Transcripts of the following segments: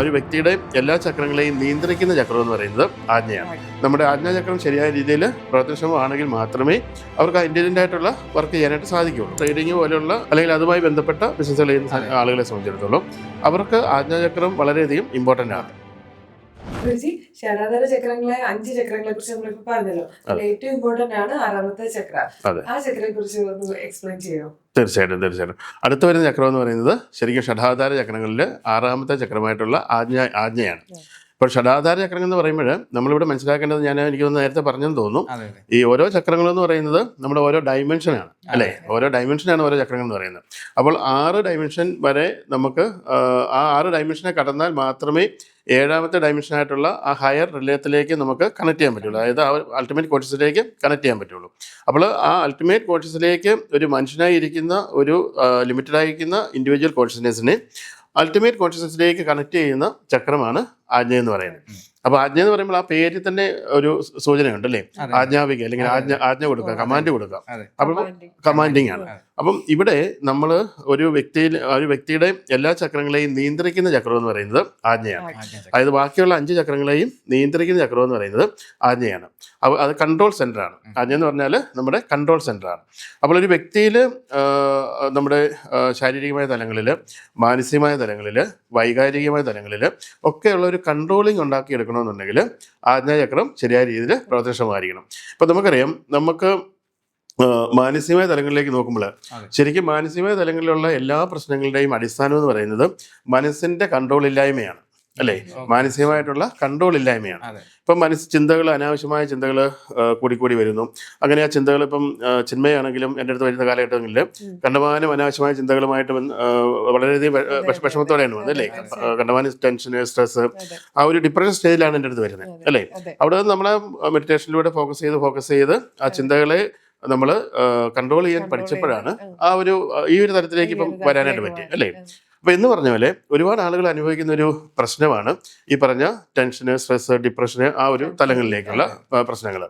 ഒരു വ്യക്തിയുടെ എല്ലാ ചക്രങ്ങളെയും നിയന്ത്രിക്കുന്ന ചക്രം എന്ന് പറയുന്നത് ആജ്ഞയാണ്. നമ്മുടെ ആജ്ഞാചക്രം ശരിയായ രീതിയിൽ പ്രവർത്തനക്ഷമമാണെങ്കിൽ മാത്രമേ അവർക്ക് ഇന്റലിജന്റ് ആയിട്ടുള്ള വർക്ക് ചെയ്യാനായിട്ട് സാധിക്കുകയുള്ളൂ. ട്രേഡിംഗ് പോലെയുള്ള അല്ലെങ്കിൽ അതുമായി ബന്ധപ്പെട്ട ബിസിനസ്സുകൾ ചെയ്യുന്ന ആളുകളെ സംബന്ധിച്ചിടത്തോളം അവർക്ക് ആജ്ഞാചക്രം വളരെയധികം ഇമ്പോർട്ടന്റ് ആണ്. ഗുരുജി ശരാധാര ചക്രങ്ങളെ അഞ്ച് ചക്രങ്ങളെ കുറിച്ച് നമ്മളിപ്പോ പറഞ്ഞല്ലോ. ഏറ്റവും ഇമ്പോർട്ടന്റ് ആണ് ആറാമത്തെ ചക്ര. ആ ചക്രയെ കുറിച്ച് ഒന്ന് എക്സ്പ്ലെയിൻ ചെയ്യോ? തീർച്ചയായിട്ടും തീർച്ചയായിട്ടും. അടുത്ത വരുന്ന ചക്രം എന്ന് പറയുന്നത് ശരിക്കും ഷഡാധാര ചക്രങ്ങളിൽ ആറാമത്തെ ചക്രമായിട്ടുള്ള ആജ്ഞ ആജ്ഞയാണ്. ഇപ്പോൾ ഷഡാധാര ചക്രങ്ങൾ എന്ന് പറയുമ്പോൾ നമ്മളിവിടെ മനസ്സിലാക്കേണ്ടത് ഞാൻ എനിക്ക് ഒന്ന് നേരത്തെ പറഞ്ഞെന്ന് തോന്നുന്നു. ഈ ഓരോ ചക്രങ്ങൾ എന്ന് പറയുന്നത് നമ്മുടെ ഓരോ ഡയമെൻഷനാണ് അല്ലേ? ഓരോ ഡയമെൻഷനാണ് ഓരോ ചക്രങ്ങൾ എന്ന് പറയുന്നത്. അപ്പോൾ ആറ് ഡയമെൻഷൻ വരെ നമുക്ക് ആ, ആറ് ഡയമെൻഷനെ കടന്നാൽ മാത്രമേ ഏഴാമത്തെ ഡയമെൻഷനായിട്ടുള്ള ആ ഹയർ റിലയത്തിലേക്ക് നമുക്ക് കണക്ട് ചെയ്യാൻ പറ്റുള്ളൂ. അതായത് ആ അൾട്ടിമേറ്റ് കോൺഷ്യസിലേക്ക് കണക്ട് ചെയ്യാൻ പറ്റുള്ളൂ. അപ്പോൾ ആ അൾട്ടിമേറ്റ് കോൺഷ്യസിലേക്ക് ഒരു മനുഷ്യനായി ഇരിക്കുന്ന ഒരു ലിമിറ്റഡ് ആയിരിക്കുന്ന ഇൻഡിവിജ്വൽ കോൺഷ്യസ്നെസ്സിനെ അൾട്ടിമേറ്റ് കോൺഷ്യസ്നെസ്സിലേക്ക് കണക്ട് ചെയ്യുന്ന ചക്രമാണ് ആജ്ഞ എന്ന് പറയുന്നത്. അപ്പൊ ആജ്ഞ എന്ന് പറയുമ്പോൾ ആ പേരിൽ തന്നെ ഒരു സൂചനയുണ്ട് അല്ലേ. ആജ്ഞാപിക അല്ലെങ്കിൽ ആജ്ഞ ആജ്ഞ കൊടുക്കുക കമാൻഡ് കൊടുക്കുക. അപ്പോൾ കമാൻഡിങ് ആണ്. അപ്പം ഇവിടെ നമ്മൾ ഒരു വ്യക്തിയിൽ ഒരു വ്യക്തിയുടെ എല്ലാ ചക്രങ്ങളെയും നിയന്ത്രിക്കുന്ന ചക്രം എന്ന് പറയുന്നത് ആജ്ഞയാണ്. അതായത് ബാക്കിയുള്ള അഞ്ച് ചക്രങ്ങളെയും നിയന്ത്രിക്കുന്ന ചക്രം എന്ന് പറയുന്നത് ആജ്ഞയാണ്. അപ്പോൾ അത് കൺട്രോൾ സെന്റർ ആണ്. ആജ്ഞ എന്ന് പറഞ്ഞാൽ നമ്മുടെ കൺട്രോൾ സെന്റർ ആണ്. അപ്പോൾ ഒരു വ്യക്തിയിൽ നമ്മുടെ ശാരീരികമായ തലങ്ങളിൽ മാനസികമായ തലങ്ങളിൽ വൈകാരികമായ തലങ്ങളിൽ ഒക്കെയുള്ള ഒരു കൺട്രോളിങ് ഉണ്ടാക്കിയെടുക്കണമെന്നുണ്ടെങ്കിൽ ആജ്ഞാചക്രം ശരിയായ രീതിയിൽ പ്രവർത്തനക്ഷമമായിരിക്കണം. ഇപ്പം നമുക്കറിയാം നമുക്ക് മാനസികമായ തലങ്ങളിലേക്ക് നോക്കുമ്പോൾ ശരിക്കും മാനസികമായ തലങ്ങളിലുള്ള എല്ലാ പ്രശ്നങ്ങളുടെയും അടിസ്ഥാനം എന്ന് പറയുന്നത് മനസ്സിന്റെ കൺട്രോൾ ഇല്ലായ്മയാണ്. അല്ലേ? മാനസികമായിട്ടുള്ള കൺട്രോൾ ഇല്ലായ്മയാണ്. ഇപ്പം മനസ്സ് ചിന്തകൾ അനാവശ്യമായ ചിന്തകൾ കൂടിക്കൂടി വരുന്നു. അങ്ങനെ ആ ചിന്തകൾ ഇപ്പം ചിന്മയാണെങ്കിലും എന്റെ അടുത്ത് വരുന്ന കാലഘട്ടങ്ങളിൽ കണ്ടമാനം അനാവശ്യമായ ചിന്തകളുമായിട്ട് വളരെയധികം വിഷമത്തോടെയാണ് വന്നത് അല്ലേ? കണ്ടമാനം ടെൻഷന് സ്ട്രെസ് ആ ഒരു ഡിപ്രഷൻ സ്റ്റേജിലാണ് എന്റെ അടുത്ത് വരുന്നത് അല്ലേ? അവിടെ നമ്മളെ മെഡിറ്റേഷനിലൂടെ ഫോക്കസ് ചെയ്ത് ഫോക്കസ് ചെയ്ത് ആ ചിന്തകളെ നമ്മൾ കൺട്രോൾ ചെയ്യാൻ പഠിച്ചപ്പോഴാണ് ആ. ഒരു ഈ ഒരു തരത്തിലേക്ക് ഇപ്പം വരാനായിട്ട് പറ്റി അല്ലേ? അപ്പൊ എന്ന് പറഞ്ഞ പോലെ ഒരുപാട് ആളുകൾ അനുഭവിക്കുന്ന ഒരു പ്രശ്നമാണ് ഈ പറഞ്ഞ ടെൻഷന് സ്ട്രെസ് ഡിപ്രഷന് ആ ഒരു തലങ്ങളിലേക്കുള്ള പ്രശ്നങ്ങൾ.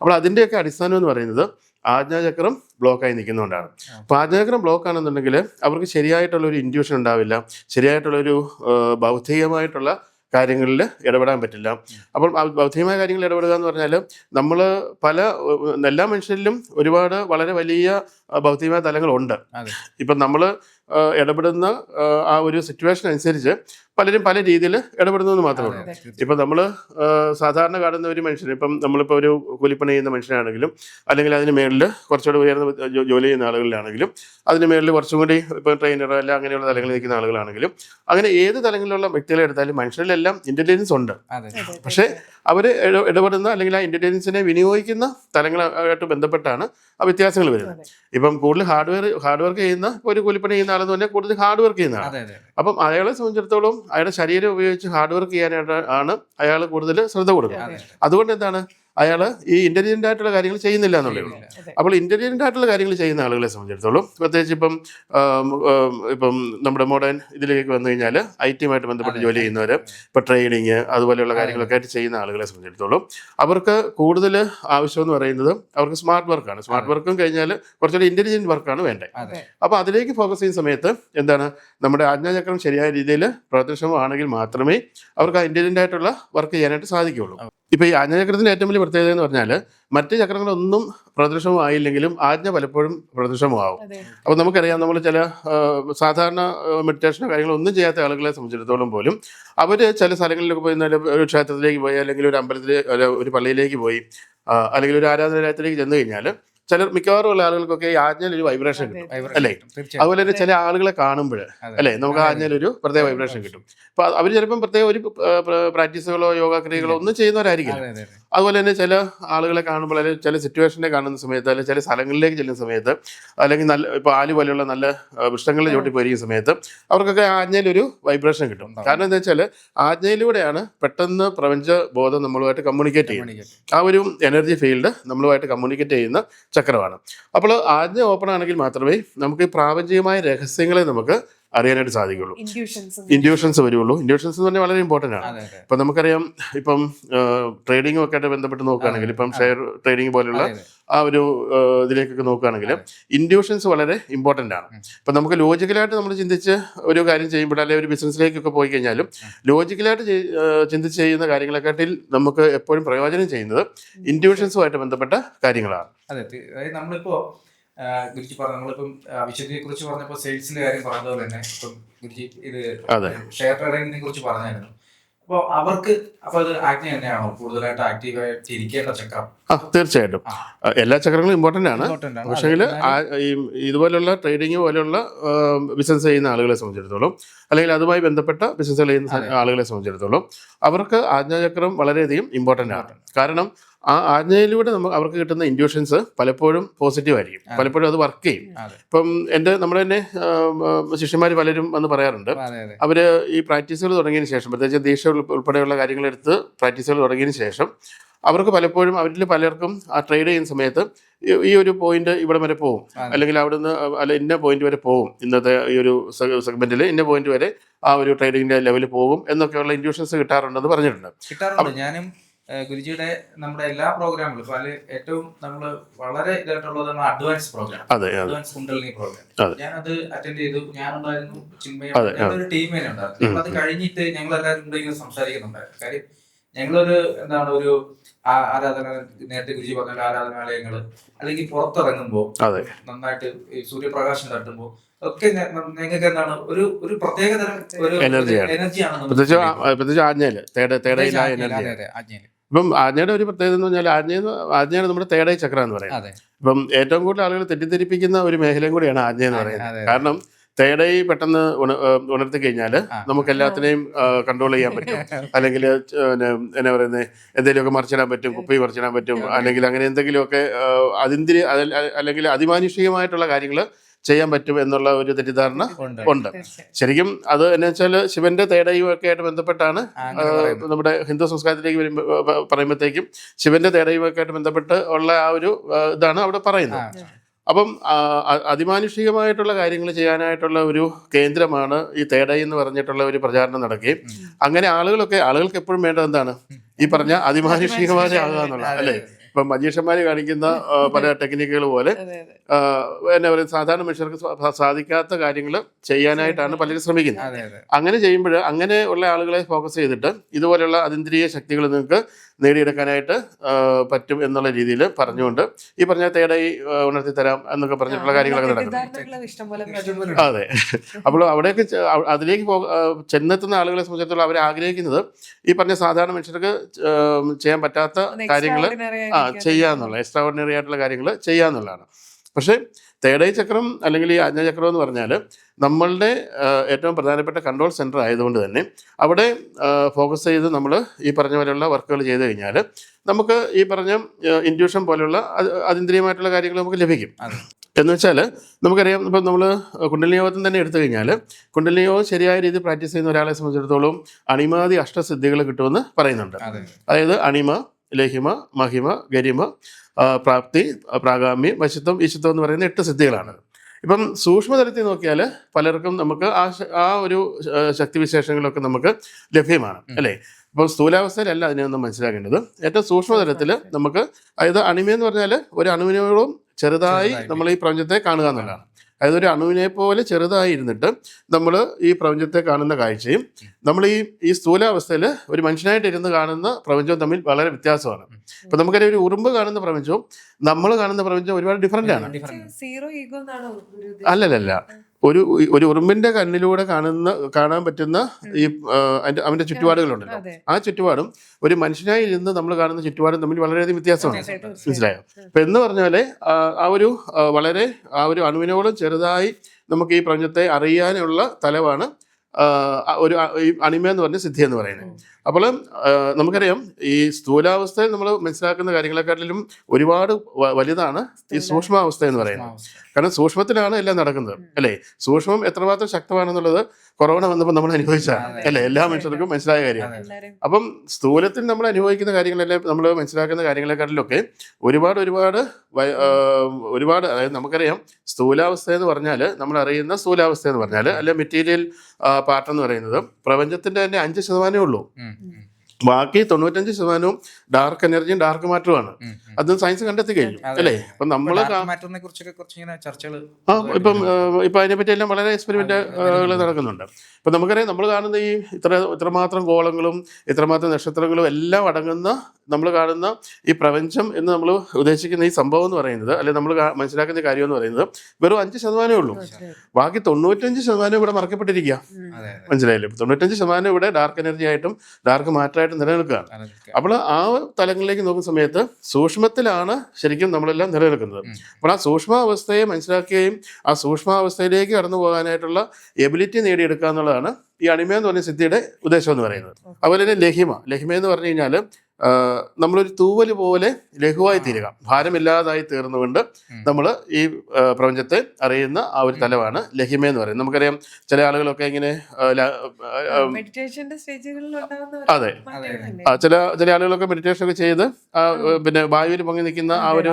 അപ്പോൾ അതിന്റെയൊക്കെ അടിസ്ഥാനം എന്ന് പറയുന്നത് ആജ്ഞാചക്രം ബ്ലോക്കായി നിൽക്കുന്നതുകൊണ്ടാണ് അപ്പോൾ ആജ്ഞാചക്രം ബ്ലോക്ക് ആണെന്നുണ്ടെങ്കിൽ അവർക്ക് ശരിയായിട്ടുള്ള ഒരു ഇൻഡ്യൂഷൻ ഉണ്ടാവില്ല ശരിയായിട്ടുള്ളൊരു ബൗദ്ധികമായിട്ടുള്ള കാര്യങ്ങളിൽ ഇടപെടാൻ പറ്റില്ല. അപ്പോൾ ബൗദ്ധികമായ കാര്യങ്ങളിൽ ഇടപെടുക എന്ന് പറഞ്ഞാൽ നമ്മൾ പല എല്ലാ മനുഷ്യരിലും ഒരുപാട് വളരെ വലിയ ബൗദ്ധികമായ തലങ്ങളുണ്ട്. ഇപ്പം നമ്മൾ ഇടപെടുന്ന ആ ഒരു സിറ്റുവേഷൻ അനുസരിച്ച് പലരും പല രീതിയിൽ ഇടപെടുന്നതെന്ന് മാത്രമേ ഉള്ളൂ. ഇപ്പം നമ്മൾ സാധാരണ കാണുന്ന ഒരു മനുഷ്യൻ ഇപ്പം നമ്മളിപ്പോൾ ഒരു കൂലിപ്പണി ചെയ്യുന്ന മനുഷ്യനാണെങ്കിലും അല്ലെങ്കിൽ അതിന് മേളിൽ കുറച്ചുകൂടി ഉയർന്ന ജോലി ചെയ്യുന്ന ആളുകളിലാണെങ്കിലും അതിന് മേളിൽ കുറച്ചും കൂടി ഇപ്പം ട്രെയിനറോ അല്ല അങ്ങനെയുള്ള തലങ്ങളിൽ നിൽക്കുന്ന ആളുകളാണെങ്കിലും അങ്ങനെ ഏത് തലങ്ങളിലുള്ള വ്യക്തികളെ എടുത്താലും മനുഷ്യരിലെല്ലാം ഇന്റലിജൻസ് ഉണ്ട്. പക്ഷേ അവർ ഇടപെടുന്ന അല്ലെങ്കിൽ ആ ഇന്റലിജൻസിനെ വിനിയോഗിക്കുന്ന തലങ്ങളായിട്ട് ബന്ധപ്പെട്ടാണ് ആ വ്യത്യാസങ്ങൾ വരുന്നത്. ഇപ്പം കൂടുതൽ ഹാർഡ്വെയർ ഹാർഡ് വർക്ക് ചെയ്യുന്ന ഒരു കൂലിപ്പണി ചെയ്യുന്ന ആളെന്ന് പറഞ്ഞാൽ കൂടുതൽ ഹാർഡ് വർക്ക് ചെയ്യുന്ന ആളാണ്. അപ്പം അയാളെ സംബന്ധിച്ചിടത്തോളം അയാളുടെ ശരീരം ഉപയോഗിച്ച് ഹാർഡ് വർക്ക് ചെയ്യാനായിട്ട് ആണ് അയാൾ കൂടുതൽ ശ്രദ്ധ കൊടുക്കുന്നത്. അതുകൊണ്ട് എന്താണ്? അയാൾ ഈ ഇന്റലിജന്റ് ആയിട്ടുള്ള കാര്യങ്ങൾ ചെയ്യുന്നില്ല എന്നുള്ളേ ഉള്ളൂ. അപ്പോൾ ഇന്റലിജന്റ് ആയിട്ടുള്ള കാര്യങ്ങൾ ചെയ്യുന്ന ആളുകളെ സംബന്ധിച്ചിടത്തോളം പ്രത്യേകിച്ച് ഇപ്പം ഇപ്പം നമ്മുടെ മോഡേൺ ഇതിലേക്ക് വന്നു കഴിഞ്ഞാൽ ഐ ടിയുമായിട്ട് ബന്ധപ്പെട്ട് ജോലി ചെയ്യുന്നവർ ഇപ്പം ട്രെയിനിങ് അതുപോലെയുള്ള കാര്യങ്ങളൊക്കെ ആയിട്ട് ചെയ്യുന്ന ആളുകളെ സംബന്ധിച്ചിടത്തോളം അവർക്ക് കൂടുതൽ ആവശ്യം എന്ന് പറയുന്നത് അവർക്ക് സ്മാർട്ട് വർക്കാണ് സ്മാർട്ട് വർക്കും കഴിഞ്ഞാൽ കുറച്ചുകൂടി ഇന്റലിജന്റ് വർക്കാണ് വേണ്ടത്. അപ്പോൾ അതിലേക്ക് ഫോക്കസ് ചെയ്യുന്ന സമയത്ത് എന്താണ് നമ്മുടെ ആജ്ഞാചക്രം ശരിയായ രീതിയിൽ പ്രവർത്തനക്ഷമമാണെങ്കിൽ മാത്രമേ അവർക്ക് ആ ഇന്റലിജന്റ് ആയിട്ടുള്ള വർക്ക് ചെയ്യാനായിട്ട് സാധിക്കുകയുള്ളൂ. ഇപ്പോൾ ഈ ആജ്ഞാചക്രത്തിന്റെ ഏറ്റവും വലിയ പ്രത്യേകത എന്ന് പറഞ്ഞാൽ മറ്റ് ചക്രങ്ങളൊന്നും പ്രദർശനമായില്ലെങ്കിലും ആജ്ഞ പലപ്പോഴും പ്രദർശനമാവും അതെ. അപ്പോൾ നമുക്കറിയാം നമ്മൾ ചില സാധാരണ മെഡിറ്റേഷനോ കാര്യങ്ങളോ ഒന്നും ചെയ്യാത്ത ആളുകളെ സംബന്ധിച്ചിടത്തോളം പോലും അവർ ചില സ്ഥലങ്ങളിലൊക്കെ പോയി ഒരു ക്ഷേത്രത്തിലേക്ക് പോയി അല്ലെങ്കിൽ ഒരു അമ്പലത്തിലേക്ക് ഒരു പള്ളിയിലേക്ക് പോയി അല്ലെങ്കിൽ ഒരു ആരാധനാലയത്തിലേക്ക് ചെന്ന് കഴിഞ്ഞാൽ ചിലർ മിക്കവാറും ഉള്ള ആളുകൾക്കൊക്കെ ഈ ആജ്ഞയിൽ ഒരു വൈബ്രേഷൻ കിട്ടും അല്ലേ? അതുപോലെ തന്നെ ചില ആളുകളെ കാണുമ്പോൾ. അല്ലേ? നമുക്ക്. ആജ്ഞയിൽ ഒരു പ്രത്യേക വൈബ്രേഷൻ കിട്ടും. അപ്പൊ അവർ ചിലപ്പം പ്രത്യേക ഒരു പ്രാക്ടീസുകളോ യോഗ ക്രിയകളോ ഒന്നും അതെ അതുപോലെ തന്നെ ചില ആളുകളെ കാണുമ്പോൾ അല്ലെങ്കിൽ ചില സിറ്റുവേഷനെ കാണുന്ന സമയത്ത് അല്ലെങ്കിൽ ചില സ്ഥലങ്ങളിലേക്ക് ചെല്ലുന്ന സമയത്ത് അല്ലെങ്കിൽ നല്ല ഇപ്പോൾ ആൽ പോലെയുള്ള നല്ല വൃക്ഷങ്ങളിൽ ചോട്ടി പോയിരിക്കുന്ന സമയത്ത് അവർക്കൊക്കെ ആജ്ഞയിൽ ഒരു വൈബ്രേഷൻ കിട്ടും. കാരണം എന്താ വെച്ചാൽ ആജ്ഞയിലൂടെയാണ് പെട്ടെന്ന് പ്രപഞ്ച ബോധം നമ്മളുമായിട്ട് കമ്മ്യൂണിക്കേറ്റ് ചെയ്യുന്നത്. ആ ഒരു എനർജി ഫീൽഡ് നമ്മളുമായിട്ട് കമ്മ്യൂണിക്കേറ്റ് ചെയ്യുന്ന ചക്രമാണ് അപ്പോൾ ആജ്ഞ ഓപ്പൺ ആണെങ്കിൽ മാത്രമേ നമുക്ക് പ്രാപഞ്ചികമായ രഹസ്യങ്ങളെ നമുക്ക് അറിയാനായിട്ട് സാധിക്കുള്ളൂ. ഇൻഡ്യൂഷൻസ് ഇൻഡ്യൂഷൻസ് വരുള്ളൂ. ഇൻഡ്യൂഷൻസ് എന്ന് പറഞ്ഞാൽ വളരെ ഇമ്പോർട്ടന്റ് ആണ്. ഇപ്പം നമുക്കറിയാം ഇപ്പം ട്രേഡിംഗും ഒക്കെ ആയിട്ട് ബന്ധപ്പെട്ട് നോക്കുകയാണെങ്കിൽ ഇപ്പം ഷെയർ ട്രേഡിംഗ് പോലുള്ള. ആ ഒരു ഇതിലേക്കൊക്കെ നോക്കുകയാണെങ്കിൽ ഇൻഡ്യൂഷൻസ് വളരെ ഇമ്പോർട്ടന്റ് ആണ്. ഇപ്പം നമുക്ക് ലോജിക്കലായിട്ട് നമ്മൾ ചിന്തിച്ച് ഒരു കാര്യം ചെയ്യുമ്പോൾ അല്ലെങ്കിൽ ഒരു ബിസിനസ്സിലേക്കൊക്കെ പോയി കഴിഞ്ഞാലും ലോജിക്കലായിട്ട് ചിന്തിച്ച് ചെയ്യുന്ന കാര്യങ്ങളെക്കാട്ടിൽ നമുക്ക് എപ്പോഴും പ്രയോജനം ചെയ്യുന്നത് ഇൻഡ്യൂഷൻസുമായിട്ട് ബന്ധപ്പെട്ട കാര്യങ്ങളാണ്. അതെ നമ്മളിപ്പോൾ ഗുരുജി പറഞ്ഞു നമ്മളിപ്പം വിശുദ്ധിയെ കുറിച്ച് പറഞ്ഞപ്പോ സെയിൽസിന്റെ കാര്യം പറഞ്ഞതുപോലെ തന്നെ ഇപ്പം ഗുരുജി ഇത് ഷെയർ ട്രേഡിങ്ങിനെ കുറിച്ച് പറഞ്ഞായിരുന്നു. അപ്പോൾ അവർക്ക് അപ്പൊ അത് ആക്ടി തന്നെയാണോ കൂടുതലായിട്ട് ആക്റ്റീവായിട്ട് ഇരിക്കേണ്ട ചക്രം? ആ തീർച്ചയായിട്ടും. എല്ലാ ചക്രങ്ങളും ഇമ്പോർട്ടന്റ് ആണ്. പക്ഷേ പക്ഷേങ്കിൽ ഇതുപോലുള്ള ട്രേഡിംഗ് പോലെയുള്ള ബിസിനസ് ചെയ്യുന്ന ആളുകളെ സംബന്ധിച്ചിടത്തോളം അല്ലെങ്കിൽ അതുമായി ബന്ധപ്പെട്ട ബിസിനസ്സുകൾ ചെയ്യുന്ന ആളുകളെ സംബന്ധിച്ചിടത്തോളം അവർക്ക് ആജ്ഞാചക്രം വളരെയധികം ഇമ്പോർട്ടന്റ് ആണ്. കാരണം ആ ആജ്ഞയിലൂടെ നമുക്ക് അവർക്ക് കിട്ടുന്ന ഇൻഡ്യൂഷൻസ് പലപ്പോഴും പോസിറ്റീവ് ആയിരിക്കും. പലപ്പോഴും അത് വർക്ക് ചെയ്യും. ഇപ്പം എന്റെ നമ്മുടെ തന്നെ ശിഷ്യന്മാർ പലരും വന്ന് പറയാറുണ്ട്. അവർ ഈ പ്രാക്ടീസുകൾ തുടങ്ങിയതിന് ശേഷം പ്രത്യേകിച്ച് ദീക്ഷ ഉൾപ്പെ- ഉൾപ്പെടെയുള്ള കാര്യങ്ങളെടുത്ത് പ്രാക്ടീസുകൾ തുടങ്ങിയതിന് ശേഷം അവർക്ക് പലപ്പോഴും അവരിൽ പലർക്കും ആ ട്രേഡ് ചെയ്യുന്ന സമയത്ത് ഈ- ഒരു പോയിന്റ് ഇവിടെ വരെ പോകും അല്ലെങ്കിൽ അവിടുന്ന് അല്ല ഇന്ന പോയിന്റ് വരെ പോകും ഇന്നത്തെ ഈ ഒരു സെഗ്മെന്റിൽ ഇന്ന പോയിന്റ് വരെ ആ ഒരു ട്രേഡിങ്ങിന്റെ ലെവലിൽ പോകും എന്നൊക്കെയുള്ള ഇൻഡ്യൂഷൻസ് കിട്ടാറുണ്ടെന്ന് പറഞ്ഞിട്ടുണ്ട്. കിട്ടാറുണ്ട്. ഞാനും ഗുരുജിയുടെ നമ്മുടെ എല്ലാ പ്രോഗ്രാമുകളും അതിൽ ഏറ്റവും നമ്മൾ വളരെ ഇതായിട്ടുള്ളത് നമ്മുടെ advance program advance kundalini program ഞാൻ അത്. അറ്റൻഡ് ചെയ്തു. ഞാനുണ്ടായിരുന്നു ചിന്മയ. ഒരു ഞങ്ങളൊരു ടീം തന്നെ ഉണ്ടായിരുന്നു. അപ്പൊ അത് കഴിഞ്ഞിട്ട് ഞങ്ങൾ എല്ലാവരും ഇങ്ങനെ സംസാരിക്കുന്നുണ്ടായിരുന്നു. കാര്യം ഞങ്ങളൊരു എന്താണ് ഒരു ആരാധന നേരത്തെ ഗുരുജി പറഞ്ഞ ആരാധനാലയങ്ങൾ അല്ലെങ്കിൽ പുറത്തിറങ്ങുമ്പോൾ നന്നായിട്ട് ഈ സൂര്യപ്രകാശം തട്ടുമ്പോൾ ഒക്കെ ഞങ്ങൾക്ക് എന്താണ് ഒരു ഒരു പ്രത്യേകതരം ഒരു എനർജിയാണ്. പ്രത്യേകിച്ച് ആജ്ഞയിൽ ആജ്ഞയിൽ. ഇപ്പം ആജ്ഞയുടെ ഒരു പ്രത്യേകത എന്ന് പറഞ്ഞാൽ ആജ്ഞ ആജ്ഞയാണ് നമ്മുടെ തേടൈ ചക്ര എന്ന് പറയുന്നത്. ഇപ്പം ഏറ്റവും കൂടുതൽ ആളുകൾ തെറ്റിദ്ധരിപ്പിക്കുന്ന ഒരു മേഖലയും കൂടിയാണ് ആജ്ഞ എന്ന് പറയുന്നത്. കാരണം തേടൈ പെട്ടെന്ന് ഉണർത്തി കഴിഞ്ഞാൽ. നമുക്ക് എല്ലാത്തിനെയും കൺട്രോൾ ചെയ്യാൻ പറ്റും. അല്ലെങ്കിൽ എന്നാ പറയുന്നത് എന്തെങ്കിലുമൊക്കെ മറിച്ചിടാൻ പറ്റും കുപ്പി മറിച്ചിടാൻ പറ്റും അല്ലെങ്കിൽ അങ്ങനെ എന്തെങ്കിലുമൊക്കെ അതിന്തിരി അല്ലെങ്കിൽ അതിമാനുഷികമായിട്ടുള്ള കാര്യങ്ങൾ ചെയ്യാൻ പറ്റും എന്നുള്ള ഒരു തെറ്റിദ്ധാരണ ഉണ്ട്. ശരിക്കും അത് എന്ന് വെച്ചാൽ ശിവന്റെ തേടയും ഒക്കെ ആയിട്ട് ബന്ധപ്പെട്ടാണ്. നമ്മുടെ ഹിന്ദു സംസ്കാരത്തിലേക്ക് വരുമ്പോ പറയുമ്പോഴത്തേക്കും ശിവന്റെ തേടയും ഒക്കെ ആയിട്ട് ബന്ധപ്പെട്ട് ഉള്ള ആ ഒരു ഇതാണ് അവിടെ പറയുന്നത്. അപ്പം അതിമാനുഷികമായിട്ടുള്ള കാര്യങ്ങൾ ചെയ്യാനായിട്ടുള്ള ഒരു കേന്ദ്രമാണ് ഈ തേടൈ എന്ന് പറഞ്ഞിട്ടുള്ള ഒരു പ്രചാരണം നടക്കുകയും അങ്ങനെ ആളുകളൊക്കെ ആളുകൾക്ക് എപ്പോഴും വേണ്ടത് എന്താണ്? ഈ പറഞ്ഞ അതിമാനുഷികമായ ആകുക എന്നുള്ളത് അല്ലേ? ഇപ്പം മജീഷന്മാർ കാണിക്കുന്ന പല ടെക്നിക്കുകൾ പോലെ എന്നാ പറയുക സാധാരണ മനുഷ്യർക്ക് സാധിക്കാത്ത കാര്യങ്ങൾ ചെയ്യാനായിട്ടാണ് പലരും ശ്രമിക്കുന്നത്. അങ്ങനെ ചെയ്യുമ്പോൾ അങ്ങനെ ഉള്ള ആളുകളെ ഫോക്കസ് ചെയ്തിട്ട് ഇതുപോലെയുള്ള അതിന്ദ്രിയ ശക്തികൾ നിങ്ങൾക്ക് നേടിയെടുക്കാനായിട്ട് പറ്റും എന്നുള്ള രീതിയിൽ പറഞ്ഞുകൊണ്ട് ഈ പറഞ്ഞ തേടായി ഉണർത്തി തരാം എന്നൊക്കെ പറഞ്ഞിട്ടുള്ള കാര്യങ്ങളൊക്കെ പ്രചരിക്കും. അതെ. അപ്പോൾ അവിടെയൊക്കെ അതിലേക്ക് പോ ചെന്നെത്തുന്ന ആളുകളെ സംബന്ധിച്ചിടത്തോളം അവർ ആഗ്രഹിക്കുന്നത് ഈ പറഞ്ഞ സാധാരണ മനുഷ്യർക്ക് ചെയ്യാൻ പറ്റാത്ത കാര്യങ്ങൾ ആ. ചെയ്യാന്നുള്ള എക്സ്ട്രാ ഓർഡിനറി ആയിട്ടുള്ള കാര്യങ്ങൾ ചെയ്യാന്നുള്ളതാണ്. പക്ഷേ തേടൈ ചക്രം അല്ലെങ്കിൽ ഈ ആജ്ഞാചക്രം എന്ന് പറഞ്ഞാൽ നമ്മളുടെ ഏറ്റവും പ്രധാനപ്പെട്ട കൺട്രോൾ സെന്റർ ആയതുകൊണ്ട് തന്നെ അവിടെ ഫോക്കസ് ചെയ്ത് നമ്മൾ ഈ പറഞ്ഞ പോലെയുള്ള വർക്കുകൾ ചെയ്ത് കഴിഞ്ഞാൽ നമുക്ക് ഈ പറഞ്ഞ ഇൻഡ്യൂഷൻ പോലെയുള്ള അതീന്ദ്രിയമായിട്ടുള്ള കാര്യങ്ങൾ നമുക്ക് ലഭിക്കും. എന്ന് വെച്ചാൽ നമുക്കറിയാം ഇപ്പം നമ്മൾ കുണ്ടലിനി യോഗത്തിൽ തന്നെ എടുത്തു കഴിഞ്ഞാൽ കുണ്ടലിനി യോഗം ശരിയായ രീതിയിൽ പ്രാക്ടീസ് ചെയ്യുന്ന ഒരാളെ സംബന്ധിച്ചിടത്തോളം അണിമാതി അഷ്ടസിദ്ധികൾ കിട്ടുമെന്ന് പറയുന്നുണ്ട്. അതായത് അണിമ ലഹിമ മഹിമ ഗരിമ പ്രാപ്തി പ്രാഗാമ്യം വശുത്വം വിശുദ്ധം എന്ന് പറയുന്ന എട്ട് സിദ്ധികളാണ്. ഇപ്പം സൂക്ഷ്മതലത്തിൽ നോക്കിയാൽ പലർക്കും നമുക്ക് ആ ആ ഒരു ശക്തിവിശേഷങ്ങളൊക്കെ നമുക്ക് ലഭ്യമാണ് അല്ലേ? ഇപ്പോൾ സ്ഥൂലാവസ്ഥയിലല്ല അതിനൊന്നും മനസ്സിലാക്കേണ്ടത്. ഏറ്റവും സൂക്ഷ്മതലത്തിൽ നമുക്ക് അതായത് അണിമയെന്ന് പറഞ്ഞാൽ ഒരു അണുവിനോടും ചെറുതായി നമ്മൾ ഈ പ്രപഞ്ചത്തെ കാണുക എന്നുള്ളതാണ്. അതായത് ഒരു അണുവിനെ പോലെ ചെറുതായിരുന്നിട്ട് നമ്മൾ ഈ പ്രപഞ്ചത്തെ കാണുന്ന കാഴ്ചയും നമ്മൾ ഈ ഈ സ്ഥൂലാവസ്ഥയിൽ ഒരു മനുഷ്യനായിട്ട് ഇരുന്ന് കാണുന്ന പ്രപഞ്ചവും തമ്മിൽ വളരെ വ്യത്യാസമാണ്. ഇപ്പൊ നമുക്കറിയാം ഒരു ഉറുമ്പ് കാണുന്ന പ്രപഞ്ചവും നമ്മൾ കാണുന്ന പ്രപഞ്ചവും ഒരുപാട് ഡിഫറന്റ് ആണ്. അല്ലല്ല സീറോ ഈഗോ എന്നാണോ ഒരു ഒരു ഉറുമ്പിന്റെ കണ്ണിലൂടെ കാണുന്ന കാണാൻ പറ്റുന്ന ഈ അവന്റെ ചുറ്റുപാടുകളുണ്ടല്ലോ. ആ ചുറ്റുപാടും ഒരു മനുഷ്യനായി ഇരുന്ന് നമ്മൾ കാണുന്ന ചുറ്റുപാടും തമ്മിൽ വളരെയധികം വ്യത്യാസമാണ്. മനസ്സിലായോ? അപ്പൊ എന്ന് പറഞ്ഞ പോലെ ആ, ഒരു വളരെ ആ ഒരു അണുവിനോളം ചെറുതായി നമുക്ക് ഈ പ്രപഞ്ചത്തെ അറിയാനുള്ള തലവാണ് ഒരു അണിമ എന്ന് പറഞ്ഞ സിദ്ധി എന്ന് പറയുന്നത്. അപ്പോൾ നമുക്കറിയാം ഈ സ്ഥൂലാവസ്ഥയിൽ നമ്മൾ മനസ്സിലാക്കുന്ന കാര്യങ്ങളെക്കാട്ടിലും ഒരുപാട് വലുതാണ് ഈ സൂക്ഷ്മാവസ്ഥ എന്ന് പറയുന്നത്. കാരണം സൂക്ഷ്മത്തിലാണ് എല്ലാം നടക്കുന്നത് അല്ലേ? സൂക്ഷ്മം എത്രമാത്രം ശക്തമാണെന്നുള്ളത് കൊറോണ വന്നപ്പോൾ നമ്മൾ അനുഭവിച്ചാണ്. അല്ലേ? എല്ലാ മനുഷ്യർക്കും മനസ്സിലായ കാര്യമാണ് അപ്പം സ്ഥൂലത്തിൽ നമ്മൾ അനുഭവിക്കുന്ന കാര്യങ്ങളെല്ലാം നമ്മൾ മനസ്സിലാക്കുന്ന കാര്യങ്ങളെക്കാട്ടിലൊക്കെ ഒരുപാട് ഒരുപാട് ഒരുപാട് അതായത് നമുക്കറിയാം സ്ഥൂലാവസ്ഥ എന്ന് പറഞ്ഞാൽ നമ്മൾ അറിയുന്ന സ്ഥൂലാവസ്ഥ എന്ന് പറഞ്ഞാൽ അല്ലെ മെറ്റീരിയൽ പാർട്ട് എന്ന് പറയുന്നത് പ്രപഞ്ചത്തിന്റെ തന്നെ അഞ്ച് ശതമാനമേ ഉള്ളൂ. mm-hmm. mm-hmm. ബാക്കി തൊണ്ണൂറ്റഞ്ച് ശതമാനവും ഡാർക്ക് എനർജിയും ഡാർക്ക് മാറ്ററുമാണ് അത് സയൻസ് കണ്ടെത്തി കഴിഞ്ഞു. അല്ലേ? അപ്പൊ ചർച്ചകൾ ആ ഇപ്പം ഇപ്പൊ അതിനെപ്പറ്റി എല്ലാം വളരെ എക്സ്പെരിമെന്റുകൾ നടക്കുന്നുണ്ട്. ഇപ്പൊ നമുക്കറിയാം നമ്മൾ കാണുന്ന ഈ ഇത്ര ഇത്രമാത്രം ഗോളങ്ങളും ഇത്രമാത്രം നക്ഷത്രങ്ങളും എല്ലാം അടങ്ങുന്ന നമ്മൾ കാണുന്ന ഈ പ്രപഞ്ചം എന്ന് നമ്മൾ ഉദ്ദേശിക്കുന്ന ഈ സംഭവം എന്ന് പറയുന്നത് അല്ലെങ്കിൽ നമ്മൾ മനസ്സിലാക്കുന്ന കാര്യം എന്ന് പറയുന്നത് വെറും അഞ്ച് ശതമാനമേ ഉള്ളൂ. ബാക്കി തൊണ്ണൂറ്റഞ്ച് ശതമാനം ഇവിടെ മറക്കപ്പെട്ടിരിക്കുക മനസ്സിലായില്ലേ? തൊണ്ണൂറ്റഞ്ച് ശതമാനം ഇവിടെ ഡാർക്ക് എനർജി ആയിട്ടും ഡാർക്ക് മാറ്ററായിട്ടും നിലനിൽക്കുകയാണ്. അപ്പോൾ ആ തലങ്ങളിലേക്ക് നോക്കുന്ന സമയത്ത് സൂക്ഷ്മത്തിലാണ് ശരിക്കും നമ്മളെല്ലാം നിലനിൽക്കുന്നത്. അപ്പോൾ ആ സൂക്ഷ്മാവസ്ഥയെ മനസ്സിലാക്കുകയും ആ സൂക്ഷ്മാവസ്ഥയിലേക്ക് കടന്നു പോകാനായിട്ടുള്ള എബിലിറ്റി നേടിയെടുക്കുക എന്നുള്ളതാണ് ഈ അണിമ എന്ന് പറഞ്ഞ സിദ്ധിയുടെ ഉദ്ദേശം എന്ന് പറയുന്നത്. അതുപോലെ തന്നെ ലഹിമ. ലഹിമ എന്ന് പറഞ്ഞു കഴിഞ്ഞാൽ നമ്മളൊരു തൂവൽ പോലെ ലഘുവായി തീരുക. ഭാരമില്ലാതായി തീർന്നുകൊണ്ട് നമ്മൾ ഈ പ്രപഞ്ചത്തെ അറിയുന്ന ആ ഒരു തലമാണ് ലഹിമ എന്ന് പറയുന്നത്. നമുക്കറിയാം ചില ആളുകളൊക്കെ ഇങ്ങനെ അതെ. ചില ചില ആളുകളൊക്കെ മെഡിറ്റേഷൻ ഒക്കെ ചെയ്ത് പിന്നെ വായുവിൽ പൊങ്ങി നിൽക്കുന്ന ആ ഒരു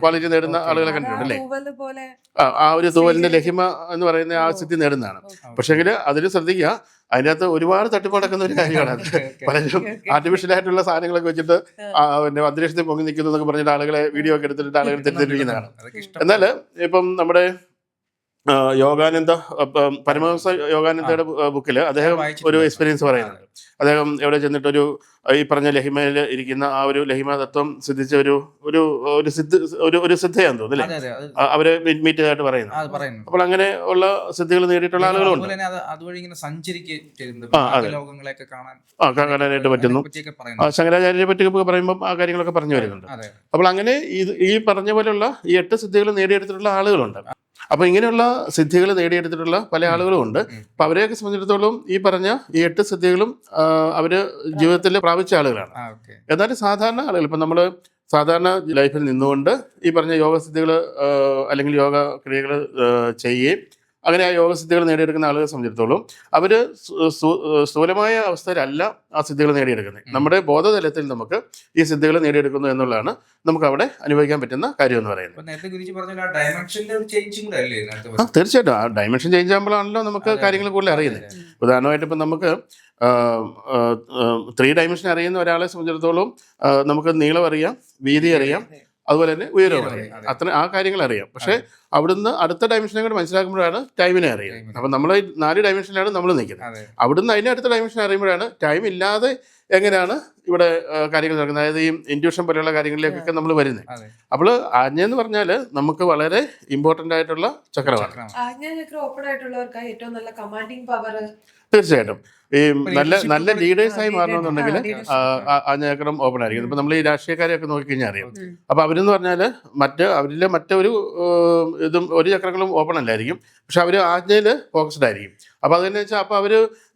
ക്വാളിറ്റി നേടുന്ന ആളുകളെ കണ്ടിട്ടുണ്ട് അല്ലേ? തൂവൽ പോലെ ആ, ആ ഒരു തൂവലിന്റെ ലഹിമ എന്ന് പറയുന്ന ആ സ്ഥിതി നേടുന്നതാണ്. പക്ഷെങ്കിൽ അതിൽ ശ്രദ്ധിക്കുക അതിനകത്ത് ഒരുപാട് തട്ടിപ്പ് നടക്കുന്ന ഒരു കാര്യമാണ്. അത് പലരും ആർട്ടിഫിഷ്യൽ ആയിട്ടുള്ള സാധനങ്ങളൊക്കെ വെച്ചിട്ട് പിന്നെ അന്തരീക്ഷത്തിൽ പൊങ്ങി നിൽക്കുന്നു എന്നൊക്കെ പറഞ്ഞിട്ട് ആളുകളെ വീഡിയോ ഒക്കെ എടുത്തിട്ട് ആളുകൾ തെറ്റിദ്ധരിപ്പിക്കുന്നതാണ്. ഇഷ്ടം. എന്നാൽ ഇപ്പം നമ്മുടെ യോഗാനന്ദ പരമഹംസ യോഗാനന്ദയുടെ ബുക്കിൽ അദ്ദേഹം ഒരു എക്സ്പീരിയൻസ് പറയുന്നുണ്ട്. അദ്ദേഹം എവിടെ ചെന്നിട്ടൊരു ഈ പറഞ്ഞ ലഹിമയിൽ ഇരിക്കുന്ന ആ ഒരു ലഹിമ തത്വം സിദ്ധിച്ച ഒരു ഒരു ഒരു സിദ്ധ ഒരു ഒരു സിദ്ധയാന്ന് തോന്നുന്നു അല്ലേ? അവരെ മീറ്റ് ചെയ്തായിട്ട് പറയുന്നു. അപ്പോൾ അങ്ങനെ ഉള്ള സിദ്ധികൾ നേടിയിട്ടുള്ള ആളുകളുണ്ട്. ആ, കാണാനായിട്ട് പറ്റുന്നു. ശങ്കരാചാര്യരെ പറ്റിയൊക്കെ പറയുമ്പോൾ ആ കാര്യങ്ങളൊക്കെ പറഞ്ഞു വരുന്നുണ്ട്. അപ്പോൾ അങ്ങനെ ഈ പറഞ്ഞ പോലെയുള്ള ഈ എട്ട് സിദ്ധികൾ നേടിയെടുത്തിട്ടുള്ള ആളുകളുണ്ട്. അപ്പോൾ ഇങ്ങനെയുള്ള സിദ്ധികൾ നേടിയെടുത്തിട്ടുള്ള പല ആളുകളും ഉണ്ട് അപ്പൊ അവരെയൊക്കെ സംബന്ധിച്ചിടത്തോളം ഈ പറഞ്ഞ ഈ എട്ട് സിദ്ധികളും അവർ ജീവിതത്തിൽ പ്രാപിച്ച ആളുകളാണ്. എന്നാലും സാധാരണ ആളുകൾ ഇപ്പം നമ്മൾ സാധാരണ ലൈഫിൽ നിന്നുകൊണ്ട് ഈ പറഞ്ഞ യോഗ സിദ്ധികൾ അല്ലെങ്കിൽ യോഗ ക്രിയകൾ ചെയ്യുകയും അങ്ങനെ ആ യോഗസിദ്ധികൾ നേടിയെടുക്കുന്ന ആളുകളെ സംബന്ധിച്ചിടത്തോളം അവർ സ്ഥൂലമായ അവസ്ഥയിലല്ല ആ സിദ്ധികൾ നേടിയെടുക്കുന്നത്. നമ്മുടെ ബോധതലത്തിൽ നമുക്ക് ഈ സിദ്ധികൾ നേടിയെടുക്കുന്നു എന്നുള്ളതാണ് നമുക്ക് അവിടെ അനുഭവിക്കാൻ പറ്റുന്ന കാര്യം എന്ന് പറയുന്നത്. ആ? തീർച്ചയായിട്ടും. ആ ഡയമെൻഷൻ ചേഞ്ച് ആകുമ്പോഴാണല്ലോ നമുക്ക് കാര്യങ്ങൾ കൂടുതൽ അറിയുന്നത്. ഉദാഹരണമായിട്ട് ഇപ്പം നമുക്ക് ത്രീ ഡയമെൻഷൻ അറിയുന്ന ഒരാളെ സംബന്ധിച്ചിടത്തോളം നമുക്ക് നീളം അറിയാം വീതി അറിയാം. അതുപോലെ തന്നെ ഉയരവും അറിയാം. അത്ര ആ കാര്യങ്ങൾ അറിയാം. പക്ഷേ അവിടുന്ന് അടുത്ത ഡയമെൻഷനെ കൂടെ മനസ്സിലാക്കുമ്പോഴാണ് ടൈമിനെ അറിയുന്നത്. Time അപ്പം നമ്മൾ നാല് ഡയമെൻഷനിലാണ് നമ്മൾ നിൽക്കുന്നത്. അവിടുന്ന് അതിന്റെ അടുത്ത ഡയമെൻഷൻ അറിയുമ്പോഴാണ് ടൈം ഇല്ലാതെ എങ്ങനെയാണ് ഇവിടെ കാര്യങ്ങൾ നടക്കുന്നത്? അതായത് ഈ ഇൻഡ്യൂഷൻ പോലെയുള്ള കാര്യങ്ങളിലേക്കൊക്കെ നമ്മൾ വരുന്നത്. അപ്പോൾ ആജ്ഞ എന്ന് പറഞ്ഞാൽ നമുക്ക് വളരെ ഇമ്പോർട്ടന്റ് ആയിട്ടുള്ള ചക്രമാണ്. ചക്രമാണ്. ആജ്ഞാചക്രം ഓപ്പൺ ആയിട്ടുള്ളവർക്ക് ഏറ്റവും നല്ല കമാൻഡിങ് പവർ തീർച്ചയായിട്ടും. ഈ നല്ല നല്ല ലീഡേഴ്സ് ലീഡേഴ്സായി മാറണമെന്നുണ്ടെങ്കിൽ. ആജ്ഞാചക്രം ഓപ്പൺ ആയിരിക്കും. ഇപ്പം നമ്മൾ ഈ രാഷ്ട്രീയക്കാരെയൊക്കെ നോക്കിക്കഴിഞ്ഞാൽ അറിയാം. അപ്പൊ അവരെന്ന് പറഞ്ഞാൽ മറ്റ് അവരിലെ മറ്റൊരു ഇതും ഒരു ചക്രങ്ങളും ഓപ്പൺ അല്ലായിരിക്കും. പക്ഷെ അവർ ആജ്ഞയിൽ ഫോക്കസ്ഡ് ആയിരിക്കും. അപ്പോൾ അതെന്ന് വെച്ചാൽ അപ്പോൾ അവർ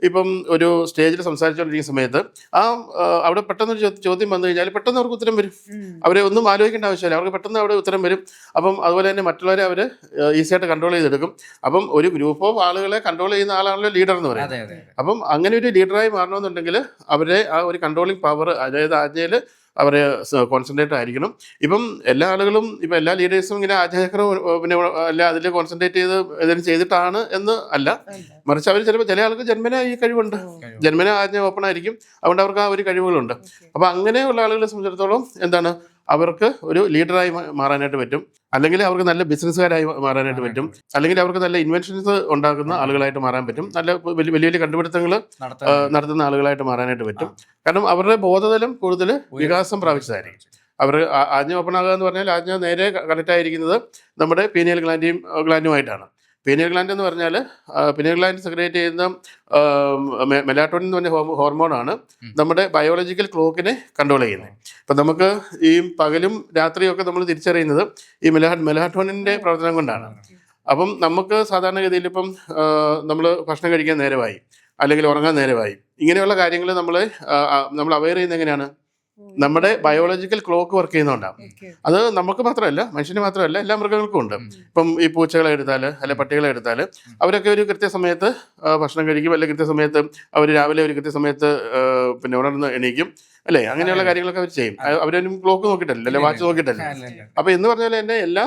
ഇപ്പം ഒരു സ്റ്റേജിൽ സംസാരിച്ചുകൊണ്ടിരിക്കുന്ന സമയത്ത് ആ അവിടെ പെട്ടെന്ന് ഒരു ചോദ്യം വന്നു കഴിഞ്ഞാൽ പെട്ടെന്ന് അവർക്ക് ഉത്തരം വരും. അവരെ ഒന്നും ആലോചിക്കേണ്ട ആവശ്യമില്ല. അവർക്ക് പെട്ടെന്ന് അവിടെ ഉത്തരം വരും. അപ്പം അതുപോലെ തന്നെ മറ്റുള്ളവരെ അവർ ഈസിയായിട്ട് കൺട്രോൾ ചെയ്തെടുക്കും. അപ്പം ഒരു ഗ്രൂപ്പ് ഓഫ് ആളുകളെ കൺട്രോൾ ചെയ്യുന്ന ആളാണല്ലോ ലീഡർ എന്ന് പറയുന്നത്. അപ്പം അങ്ങനെ ഒരു ലീഡറായി മാറണമെന്നുണ്ടെങ്കിൽ അവരെ ആ ഒരു കൺട്രോളിങ് പവർ അതായത് ആജ്ഞയിൽ അവർ കോൺസെൻട്രേറ്റ് ആയിരിക്കണം. ഇപ്പം എല്ലാ ആളുകളും ഇപ്പം എല്ലാ ലീഡേഴ്സും ഇങ്ങനെ ആജ്ഞാചക്രം പിന്നെ അല്ല അതിൽ കോൺസെൻട്രേറ്റ് ചെയ്ത് ഏതെങ്കിലും ചെയ്തിട്ടാണ് എന്ന് അല്ല. മറിച്ച് അവർ ചിലപ്പോൾ ചില ആൾക്ക് ജന്മന ഈ കഴിവുണ്ട്. ജന്മന ആജ്ഞ ഓപ്പൺ ആയിരിക്കും. അതുകൊണ്ട് അവർക്ക് ആ ഒരു കഴിവുകളുണ്ട്. അപ്പോൾ അങ്ങനെയുള്ള ആളുകളെ സംബന്ധിച്ചിടത്തോളം എന്താണ്? അവർക്ക് ഒരു ലീഡറായി മാറാനായിട്ട് പറ്റും. അല്ലെങ്കിൽ അവർക്ക് നല്ല ബിസിനസ്സുകാരായി മാറാനായിട്ട് പറ്റും. അല്ലെങ്കിൽ അവർക്ക് നല്ല ഇൻവെൻഷൻസ് ഉണ്ടാക്കുന്ന ആളുകളായിട്ട് മാറാൻ പറ്റും. നല്ല വലിയ വലിയ വലിയ കണ്ടുപിടുത്തങ്ങൾ നടത്തുന്ന ആളുകളായിട്ട് മാറാനായിട്ട് പറ്റും. കാരണം അവരുടെ ബോധതലം കൂടുതൽ വികാസം പ്രാപിച്ചതായിരിക്കും. അവർ ആജ്ഞ ഓപ്പൺ ആകുക എന്ന് പറഞ്ഞാൽ ആജ്ഞ നേരെ കണക്റ്റ് ആയിരിക്കുന്നത് നമ്മുടെ പീനിയൽ ഗ്ലാൻഡിയും ഗ്ലാൻഡുമായിട്ടാണ് പീനിയൽ ഗ്ലാൻഡ് എന്ന് പറഞ്ഞാൽ പീനിയൽ ഗ്ലാൻഡ് സെക്രേറ്റ് ചെയ്യുന്ന മെലാട്ടോണിൻ എന്ന് പറഞ്ഞ ഹോർമോ- ഹോർമോണാണ് നമ്മുടെ ബയോളജിക്കൽ ക്ലോക്കിനെ കൺട്രോൾ ചെയ്യുന്നത്. അപ്പം നമുക്ക് ഈ പകലും രാത്രിയും ഒക്കെ നമ്മൾ തിരിച്ചറിയുന്നത് ഈ മെലാ മെലാട്ടോണിന്റെ പ്രവർത്തനം കൊണ്ടാണ്. അപ്പം നമുക്ക് സാധാരണഗതിയിൽ ഇപ്പം നമ്മൾ ഭക്ഷണം കഴിക്കാൻ നേരമായി അല്ലെങ്കിൽ ഉറങ്ങാൻ നേരമായി ഇങ്ങനെയുള്ള കാര്യങ്ങൾ നമ്മൾ നമ്മൾ അവെയർ ചെയ്യുന്നത് എങ്ങനെയാണ്? നമ്മുടെ ബയോളജിക്കൽ ക്ലോക്ക് വർക്ക് ചെയ്യുന്നതുകൊണ്ടാണ് അത് നമുക്ക് മാത്രമല്ല മനുഷ്യന് മാത്രമല്ല എല്ലാ മൃഗങ്ങൾക്കും ഉണ്ട്. ഇപ്പം ഈ പൂച്ചകളെ എടുത്താൽ അല്ലെ പട്ടികളെ എടുത്താൽ അവരൊക്കെ ഒരു കൃത്യസമയത്ത് ഭക്ഷണം കഴിക്കും അല്ലെങ്കിൽ കൃത്യസമയത്ത് അവർ രാവിലെ ഒരു കൃത്യസമയത്ത് പിന്നെ ഉണർന്ന് എണീക്കും അല്ലേ? അങ്ങനെയുള്ള കാര്യങ്ങളൊക്കെ അവർ ചെയ്യും. അവരൊന്നും ക്ലോക്ക് നോക്കിയിട്ടല്ല അല്ലെ? വാച്ച് നോക്കിയിട്ടല്ല. അപ്പോൾ എന്ന് പറഞ്ഞാൽ തന്നെ എല്ലാ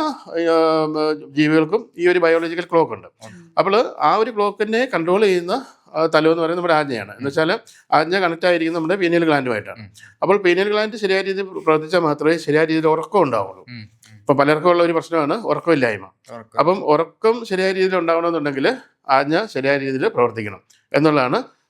ജീവികൾക്കും ഈ ഒരു ബയോളജിക്കൽ ക്ലോക്ക് ഉണ്ട്. അപ്പോൾ ആ ഒരു ക്ലോക്കിനെ കൺട്രോൾ ചെയ്യുന്ന തലം എന്ന് പറയുന്നത് നമ്മുടെ ആജ്ഞയാണ്. എന്ന് വെച്ചാൽ ആജ്ഞ കണക്ട് ആയിരിക്കുന്നത് നമ്മുടെ പീനിയൽ ഗ്ലാൻഡുമായിട്ടാണ് അപ്പോൾ പീനിയൽ ഗ്ലാൻഡ് ശരിയായ രീതിയിൽ പ്രവർത്തിച്ചാൽ മാത്രമേ ശരിയായ രീതിയിൽ ഉറക്കം ഉണ്ടാവുള്ളൂ. ഇപ്പൊ പലർക്കും ഉള്ള ഒരു പ്രശ്നമാണ് ഉറക്കമില്ലായ്മ. ഉറക്കം. അപ്പം ഉറക്കം ശരിയായ രീതിയിൽ ഉണ്ടാവണമെന്നുണ്ടെങ്കിൽ ആജ്ഞ ശരിയായ രീതിയിൽ പ്രവർത്തിക്കണം എന്നുള്ളതാണ്.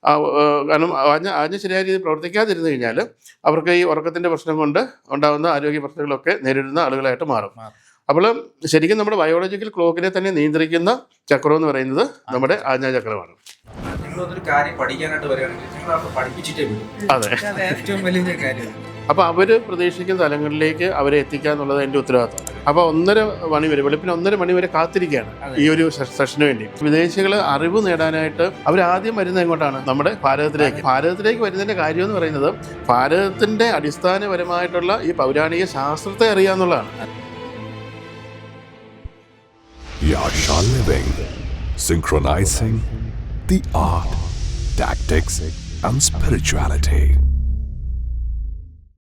കാരണം ആജ്ഞ ആജ്ഞ ശരിയായ രീതിയിൽ പ്രവർത്തിക്കാതിരുന്നു കഴിഞ്ഞാൽ അവർക്ക് ഈ ഉറക്കത്തിന്റെ പ്രശ്നം കൊണ്ട് ഉണ്ടാകുന്ന ആരോഗ്യ പ്രശ്നങ്ങളൊക്കെ നേരിടുന്ന ആളുകളായിട്ട് മാറും. മാറും. അപ്പോൾ ശരിക്കും നമ്മുടെ ബയോളജിക്കൽ ക്ലോക്കിനെ തന്നെ നിയന്ത്രിക്കുന്ന ചക്രം എന്ന് പറയുന്നത് നമ്മുടെ ആജ്ഞാചക്രമാണ്. നിങ്ങളൊരു കാര്യം പഠിക്കാനായിട്ട് വരികയാണെങ്കിൽ നിങ്ങൾ അവിടെ പഠിപ്പിച്ചിട്ടേ വിടും അതെ. അത് ഏറ്റവും വലിയ കാര്യം. അപ്പൊ അവർ പ്രതീക്ഷിക്കുന്ന സ്ഥലങ്ങളിലേക്ക് അവരെ എത്തിക്കുക എന്നുള്ളത് എന്റെ ഉത്തരവാദിത്വം അപ്പൊ ഒന്നര മണി വരെ വെളുപ്പിന് ഒന്നര മണി വരെ കാത്തിരിക്കുകയാണ് ഈ ഒരു സെഷന് വേണ്ടി. വിദേശികൾ അറിവ് നേടാനായിട്ട് അവർ ആദ്യം വരുന്നത് എങ്ങോട്ടാണ്? നമ്മുടെ ഭാരതത്തിലേക്ക്. ഭാരതത്തിലേക്ക് വരുന്നതിന്റെ കാര്യം എന്ന് പറയുന്നത് ഭാരതത്തിന്റെ അടിസ്ഥാനപരമായിട്ടുള്ള ഈ പൗരാണിക ശാസ്ത്രത്തെ അറിയാന്നുള്ളതാണ് Yasha Living, synchronizing the art, tactics, and spirituality.